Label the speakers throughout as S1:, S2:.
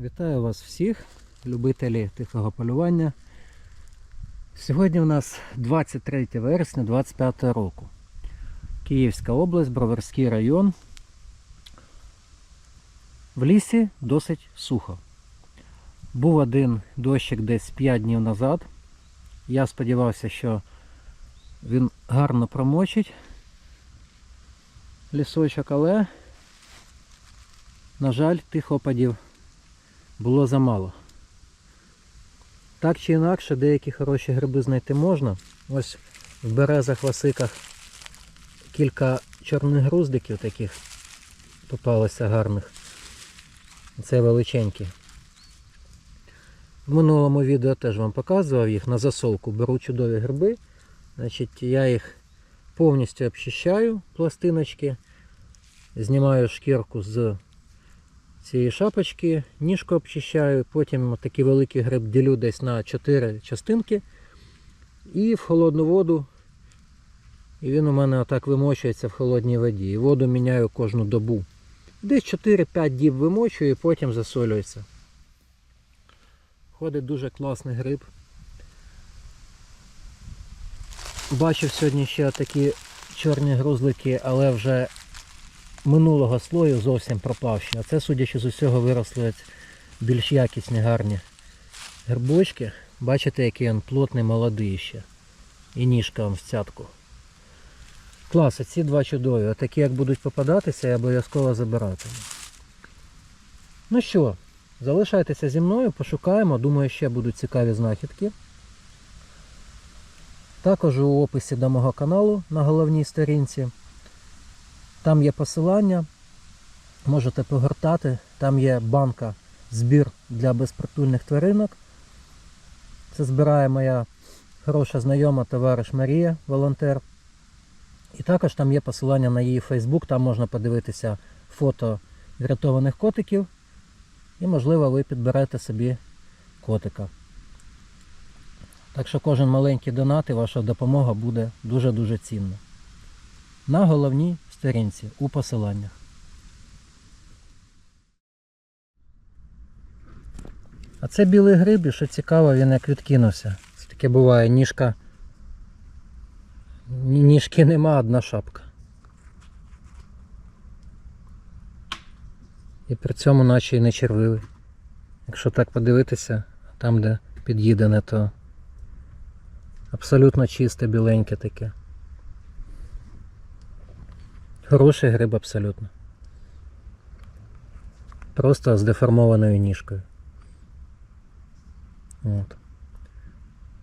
S1: Вітаю вас всіх, любителі тихого полювання. Сьогодні у нас 23 вересня 25 року. Київська область, Броварський район. В лісі досить сухо. Був один дощик десь 5 днів назад. Я сподівався, що він гарно промочить лісочок, але, на жаль, тих опадів було замало. Так чи інакше, деякі хороші гриби знайти можна. Ось в березах, васиках кілька чорних груздиків таких попалося гарних. Це величенькі. В минулому відео теж вам показував їх на засолку. Беру чудові гриби. Значить, я їх повністю обчищаю, пластиночки, знімаю шкірку з цієї шапочки, ніжку обчищаю, потім такий великий гриб ділю десь на 4 частинки і в холодну воду. І він у мене отак вимочується в холодній воді. І воду міняю кожну добу. Десь 4-5 діб вимочую і потім засолюється. Ходить дуже класний гриб. Бачив сьогодні ще такі чорні грузлики, але вже минулого слою зовсім пропавші. А це, судячи з усього, виросли більш якісні, гарні грибочки. Бачите, який він плотний, молодий ще. І ніжка вам в цятку. Клас, а ці два чудові. Отакі як будуть попадатися, я обов'язково забиратиму. Ну що, залишайтеся зі мною, пошукаємо. Думаю, ще будуть цікаві знахідки. Також у описі до мого каналу на головній сторінці. Там є посилання, можете погортати, там є банка збір для безпритульних тваринок. Це збирає моя хороша знайома товариш Марія, волонтер. І також там є посилання на її Фейсбук, там можна подивитися фото врятованих котиків. І, можливо, ви підберете собі котика. Так що кожен маленький донат і ваша допомога буде дуже-дуже цінна. На головній сторінці у посиланнях. А це білий гриб, і що цікаво, він як відкинувся. Це таке буває, ніжка. Ніжки нема, одна шапка. І при цьому наче і не червивий. Якщо так подивитися, там де під'їдене, то абсолютно чисте, біленьке таке. Хороший гриб абсолютно. Просто з деформованою ніжкою. От.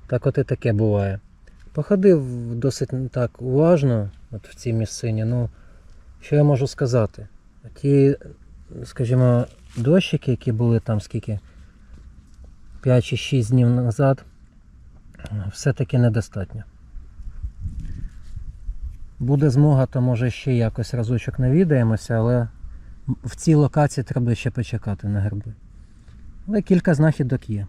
S1: Так от і таке буває. Походив досить так уважно от в цій місцині. Ну, що я можу сказати? Ті, скажімо, дощики, які були там скільки 5 чи 6 днів назад, все-таки недостатньо. Буде змога, то може ще якось разочок навідаємося, але в цій локації треба ще почекати на гриби. Але кілька знахідок є.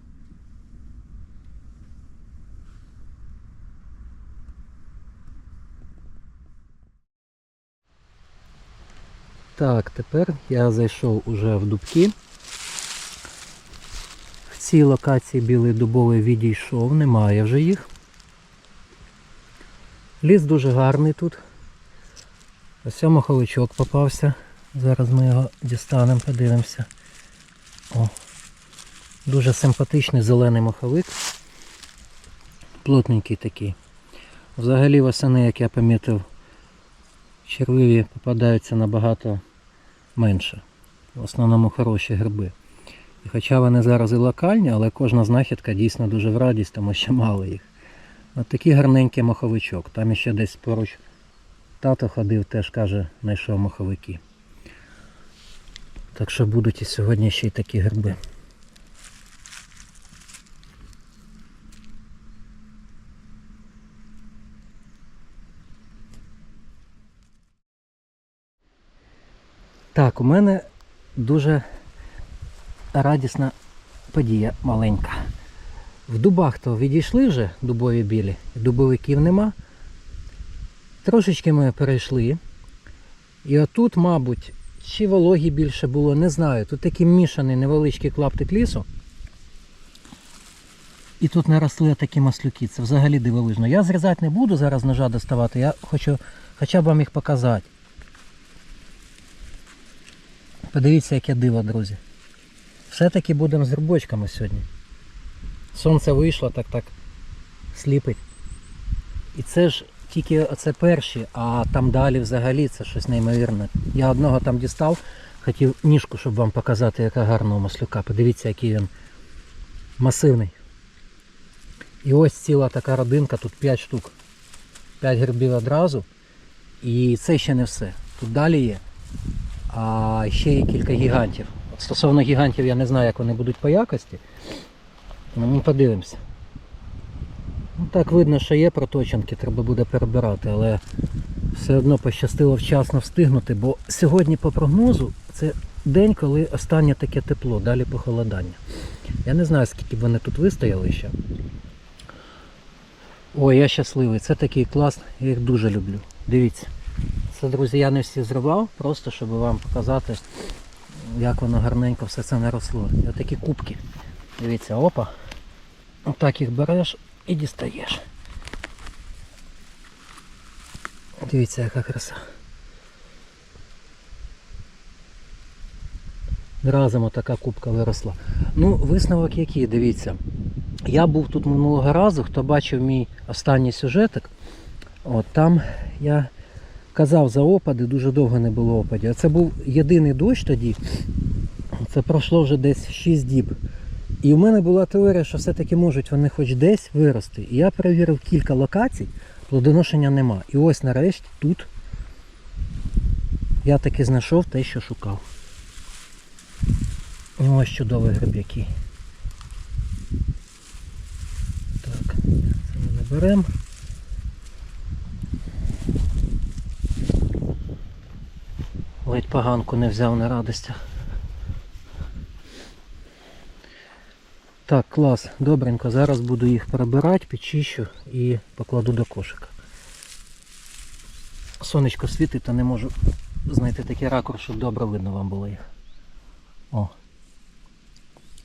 S1: Так, тепер я зайшов уже в дубки. В цій локації білий дубовий відійшов, немає вже їх. Ліс дуже гарний тут. Ось маховичок попався. Зараз ми його дістанемо, подивимося. О, дуже симпатичний зелений маховик. Плотненький такий. Взагалі восени, як я помітив, червиві попадаються набагато менше. В основному хороші гриби. І хоча вони зараз і локальні, але кожна знахідка дійсно дуже в радість, тому що мало їх. От такий гарненький маховичок. Там ще десь поруч тато ходив, теж каже, знайшов маховики. Так що будуть і сьогодні ще й такі гриби. Так, у мене дуже радісна подія маленька. В дубах то відійшли вже дубові білі, дубовиків нема. Трошечки ми перейшли. І отут, мабуть, чи вологі більше було, не знаю. Тут такий мішаний невеличкий клаптик лісу. І тут наросли такі маслюки. Це взагалі дивовижно. Я зрізати не буду зараз ножа доставати, я хочу хоча б вам їх показати. Подивіться, яке диво, друзі. Все-таки будемо з грибочками сьогодні. Сонце вийшло, так так сліпить. І це ж тільки оце перші, а там далі взагалі це щось неймовірне. Я одного там дістав, хотів ніжку, щоб вам показати, яка гарна у маслюка. Подивіться, який він масивний. І ось ціла така родинка, тут 5 штук. 5 грибів одразу. І це ще не все. Тут далі є. А ще є кілька гігантів. От стосовно гігантів я не знаю, як вони будуть по якості. Ну, Ми подивимося. Ну, так видно, що є проточенки, треба буде перебирати, але все одно пощастило вчасно встигнути, бо сьогодні по прогнозу це день, коли останнє таке тепло, далі похолодання. Я не знаю, скільки б вони тут вистояли ще. Ой, я щасливий, це такий клас, я їх дуже люблю. Дивіться. Це, друзі, я не всі зривав, просто щоб вам показати, як воно гарненько все це наросло. І отакі кубки. Дивіться, опа. Отак їх береш і дістаєш. Дивіться, яка краса. Разом отака кубка виросла. Ну, висновок який, дивіться. Я був тут минулого разу, хто бачив мій останній сюжетик, от там я казав за опади, дуже довго не було опадів. Це був єдиний дощ тоді. Це пройшло вже десь 6 діб. І в мене була теорія, що все-таки можуть вони хоч десь вирости. І я перевірив кілька локацій, плодоношення нема. І ось нарешті тут я таки знайшов те, що шукав. Ось чудовий гриб який. Так, це ми не беремо. Ледь поганку не взяв на радостях. Так, клас, добренько. Зараз буду їх перебирати, підчищу і покладу до кошика. Сонечко світить, то не можу знайти такий ракурс, щоб добре видно вам було їх. О.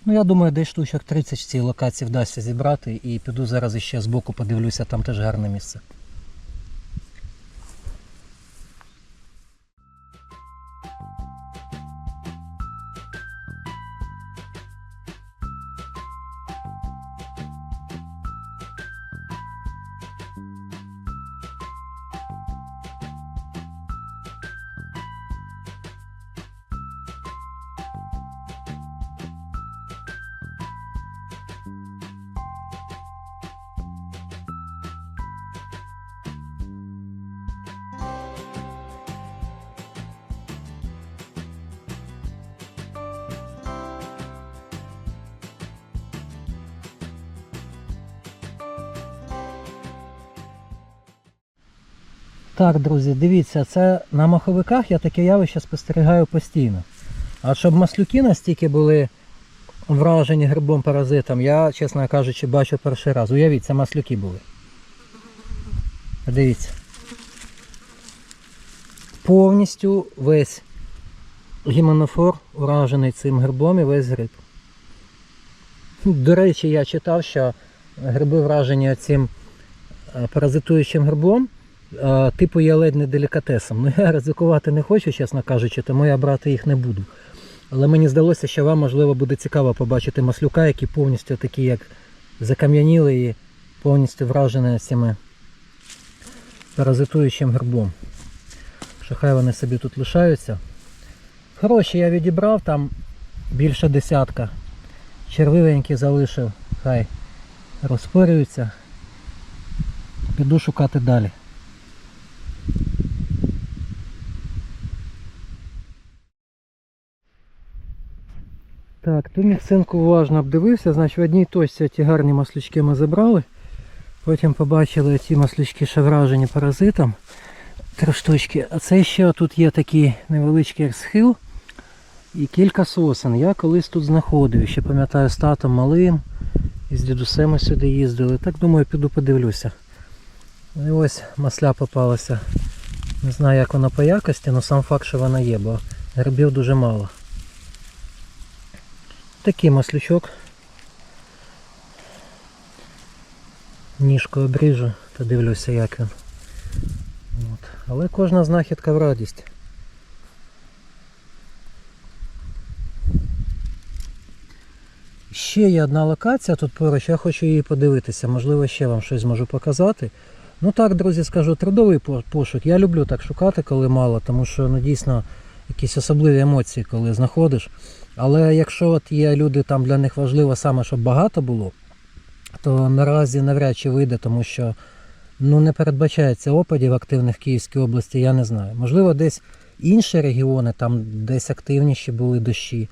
S1: Ну я думаю, десь штучок 30 в цій локації вдасться зібрати і піду зараз іще збоку подивлюся, там теж гарне місце. Так, друзі, дивіться, це на маховиках я таке явище спостерігаю постійно. А щоб маслюки настільки були вражені грибом паразитом, я, чесно кажучи, бачу перший раз. Уявіть, це маслюки були. Дивіться. Повністю весь гіменофор уражений цим грибом і весь гриб. До речі, я читав, що гриби вражені цим е, паразитуючим грибом. Типу є ледь не делікатесом. Ну я ризикувати не хочу, чесно кажучи, тому я брати їх не буду. Але мені здалося, що вам можливо буде цікаво побачити маслюка, які повністю такі, як закам'яніли і повністю вражені цими паразитуючим грибом. Що хай вони собі тут лишаються. Хороші я відібрав, там більше десятка. Червивенькі залишив, хай розпорюються. Піду шукати далі. Так, ту місцинку уважно обдивився, значить в одній точці ті гарні маслючки ми забрали. Потім побачили ці маслючки ще вражені паразитом. Три штучки. А це ще тут є такий невеличкий схил і кілька сосен. Я колись тут знаходив, ще пам'ятаю з татом малим. І з дідусем сюди їздили. Так думаю, піду подивлюся. І ось масля попалася. Не знаю як вона по якості, але сам факт, що вона є, бо Грибів дуже мало. Такий маслючок. Ніжку обріжу та дивлюся, як він. От. Але кожна знахідка в радість. Ще є одна локація тут поруч, я хочу її подивитися. Можливо, ще вам щось зможу показати. Ну так, друзі, скажу, трудовий пошук. Я люблю так шукати, коли мало, тому що ну, дійсно якісь особливі емоції, коли знаходиш. Але якщо от є люди, там для них важливо саме, щоб багато було, то наразі навряд чи вийде, тому що ну, не передбачається опадів активних в Київській області, я не знаю. Можливо, десь інші регіони, там десь активніші були дощі.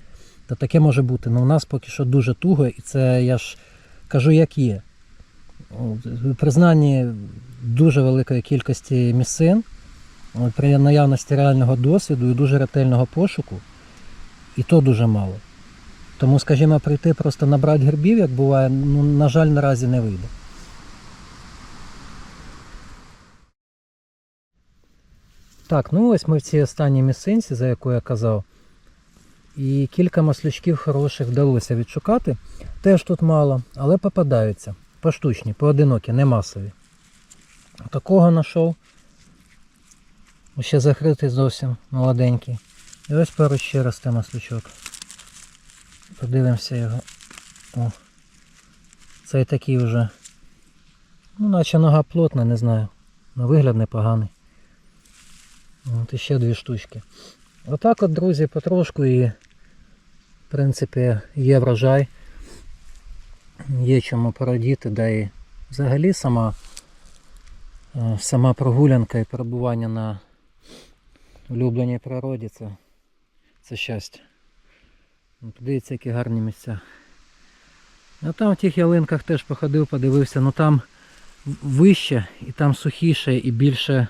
S1: То таке може бути. Ну у нас поки що дуже туго, і це я ж кажу, як є. При дуже великої кількості місцин, при наявності реального досвіду і дуже ретельного пошуку, і то дуже мало. Тому, скажімо, прийти просто набрати грибів, як буває, ну, на жаль, наразі не вийде. Так, ну ось ми в цій останній місцинці, за яку я казав. І кілька маслячків хороших вдалося відшукати. Теж тут мало, але попадаються. Поштучні, поодинокі, не масові. Такого знайшов. Ще закритий зовсім молоденький. І ось поруч ще росте маслячок. Подивимося його. О. Цей такий вже. Ну, наче нога плотна, не знаю. На вигляд непоганий. От іще дві штучки. Отак от, друзі, потрошку і в принципі є врожай. Є чому порадіти, да і взагалі сама, е, сама прогулянка і перебування на улюбленій природі це, це щастя. Ну, Подивіться, які гарні місця. А там в тих ялинках теж походив, подивився, ну там вище і там сухіше і більше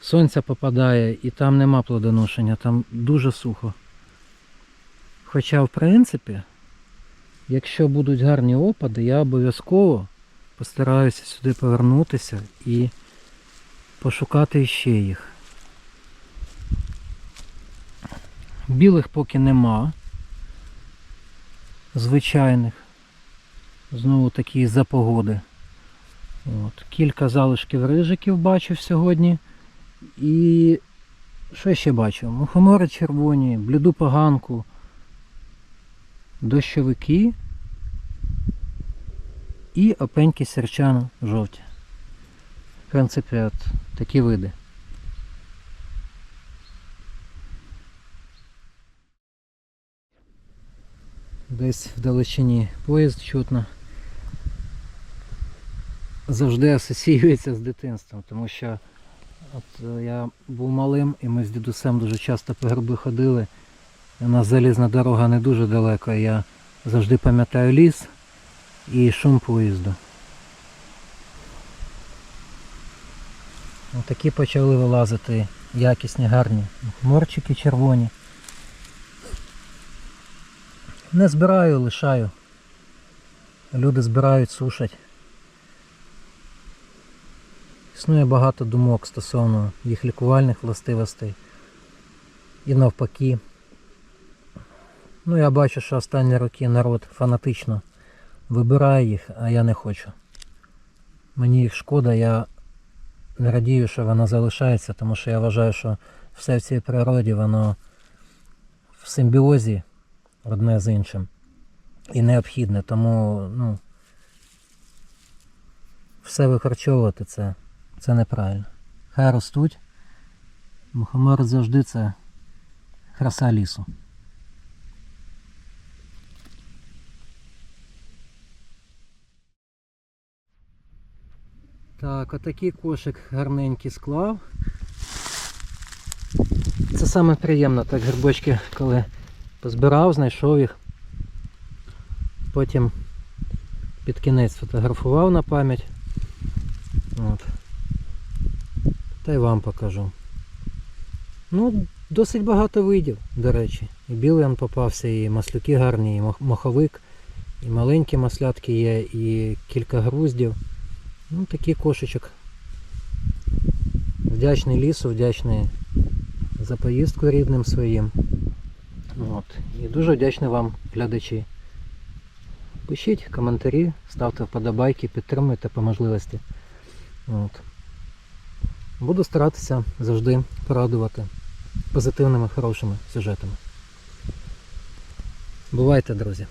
S1: сонця попадає і там нема плодоношення, там дуже сухо. Хоча, в принципі, якщо будуть гарні опади, я обов'язково постараюся сюди повернутися і пошукати ще їх. Білих поки нема. Звичайних. Знову такі за погоди. От. Кілька залишків рижиків бачив сьогодні. І що ще бачив? Мухомори червоні, бліду поганку, дощовики і опеньки серчану жовті. В принципі, от такі види. Десь в далечині поїзд чутно. Завжди асоціюється з дитинством, тому що От е, я був малим і ми з дідусем дуже часто по гриби ходили. У нас залізна дорога не дуже далека. Я завжди пам'ятаю ліс і шум поїзду. Такі почали вилазити якісні, гарні. Морчики червоні. Не збираю, лишаю. Люди збирають, сушать. Існує багато думок стосовно їх лікувальних властивостей. І навпаки. Ну я бачу, що останні роки народ фанатично вибирає їх, а я не хочу. Мені їх шкода, я не радію, що вона залишається, тому що я вважаю, що все в цій природі воно в симбіозі одне з іншим. І необхідне. Тому ну, все викорчовувати це. Це неправильно. Хай ростуть. Мухомор завжди це краса лісу. Так, отакий кошик гарненький склав. Це саме приємно, так грибочки, коли позбирав, знайшов їх. Потім під кінець фотографував на пам'ять. Та й вам покажу. Ну, досить багато видів, до речі. І білий он попався, і маслюки гарні, і моховик, і маленькі маслятки є, і кілька груздів. Ну, такий кошечок. Вдячний лісу, вдячний за поїздку рідним своїм. От. І дуже вдячний вам, глядачі. Пишіть коментарі, ставте вподобайки, підтримуйте по можливості. От. Буду старатися завжди порадувати позитивними, хорошими сюжетами. Бувайте, друзі!